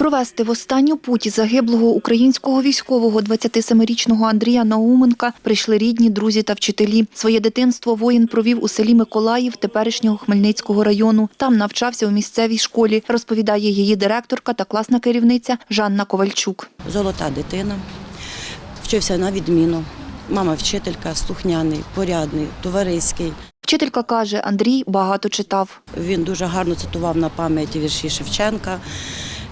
Провести в останню путь загиблого українського військового 27-річного Андрія Науменка прийшли рідні, друзі та вчителі. Своє дитинство воїн провів у селі Миколаїв теперішнього Хмельницького району. Там навчався у місцевій школі, розповідає її директорка та класна керівниця Жанна Ковальчук. Золота дитина, вчився на відміну. Мама вчителька, слухняний, порядний, товариський. Вчителька каже, Андрій багато читав. Він дуже гарно цитував на пам'ять вірші Шевченка.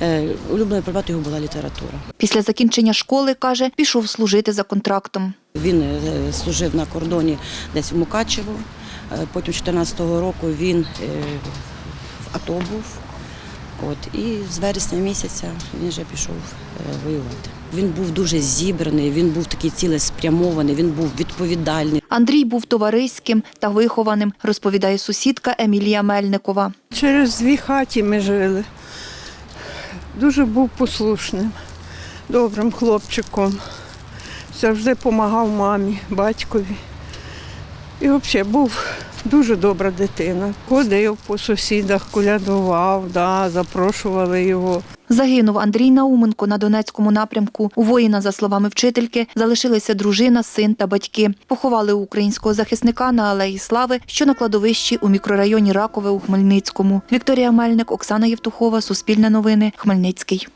Е, Улюбленою його була література. Після закінчення школи, каже, пішов служити за контрактом. Він е, служив на кордоні десь в Мукачево. Е, Потім 14-го року він в АТО був. От, і з вересня місяця він вже пішов воювати. Він був дуже зібраний, він був такий цілеспрямований, він був відповідальний. Андрій був товариським та вихованим, розповідає сусідка Емілія Мельникова. Через дві хаті ми жили. Дуже був послушним, добрим хлопчиком. Завжди допомагав мамі, батькові. І взагалі був дуже добра дитина. Ходив по сусідах, колядував, да, запрошували його. Загинув Андрій Науменко на Донецькому напрямку. У воїна, за словами вчительки, залишилися дружина, син та батьки. Поховали українського захисника на Алеї Слави, що на кладовищі у мікрорайоні Ракове у Хмельницькому. Вікторія Мельник, Оксана Євтухова, Суспільне новини, Хмельницький.